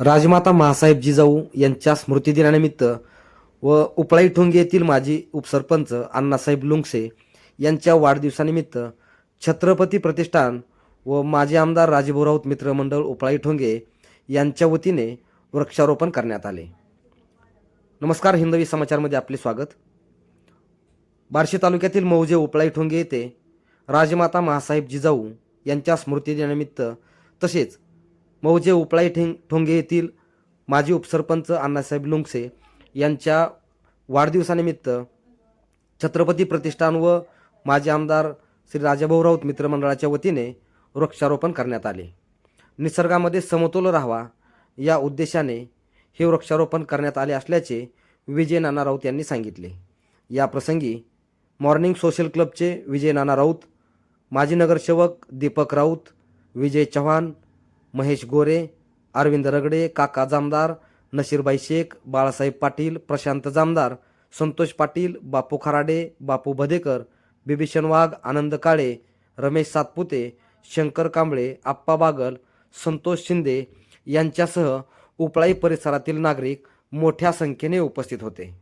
राजमाता महासाहेब जिजाऊ यांच्या स्मृतिदिनानिमित्त व उपळाई ठोंगे येथील माजी उपसरपंच अण्णासाहेब लुंगसे यांच्या वाढदिवसानिमित्त छत्रपती प्रतिष्ठान व माजी आमदार राजीभाऊ राऊत मित्रमंडळ उपळाई ठोंगे यांच्या वतीने वृक्षारोपण करण्यात आले. नमस्कार हिंदवी समाचारमध्ये आपले स्वागत. बार्शी तालुक्यातील मौजे उपळाई ठोंगे येथे राजमाता महासाहेब जिजाऊ यांच्या स्मृतिदिनानिमित्त तसेच मौजे उपळाई ठेंग ठोंगे येथील माजी उपसरपंच अण्णासाहेब लुंगसे यांच्या वाढदिवसानिमित्त छत्रपती प्रतिष्ठान व माजी आमदार श्री राजाभाऊ राऊत मित्रमंडळाच्या वतीने वृक्षारोपण करण्यात आले. निसर्गामध्ये समतोल राहावा या उद्देशाने हे वृक्षारोपण करण्यात आले असल्याचे विजय नाना राऊत यांनी सांगितले. या प्रसंगी मॉर्निंग सोशल क्लबचे विजय नाना राऊत माजी नगरसेवक दीपक राऊत विजय चव्हाण महेश गोरे अरविंद रगडे काका जामदार नशीरबाई शेख बाळासाहेब पाटील प्रशांत जामदार संतोष पाटील बापू खराडे बापू भदेकर बिभीषण वाघ आनंद काळे रमेश सातपुते शंकर कांबळे आप्पा बागल संतोष शिंदे यांच्यासह उपळाई परिसरातील नागरिक मोठ्या संख्येने उपस्थित होते.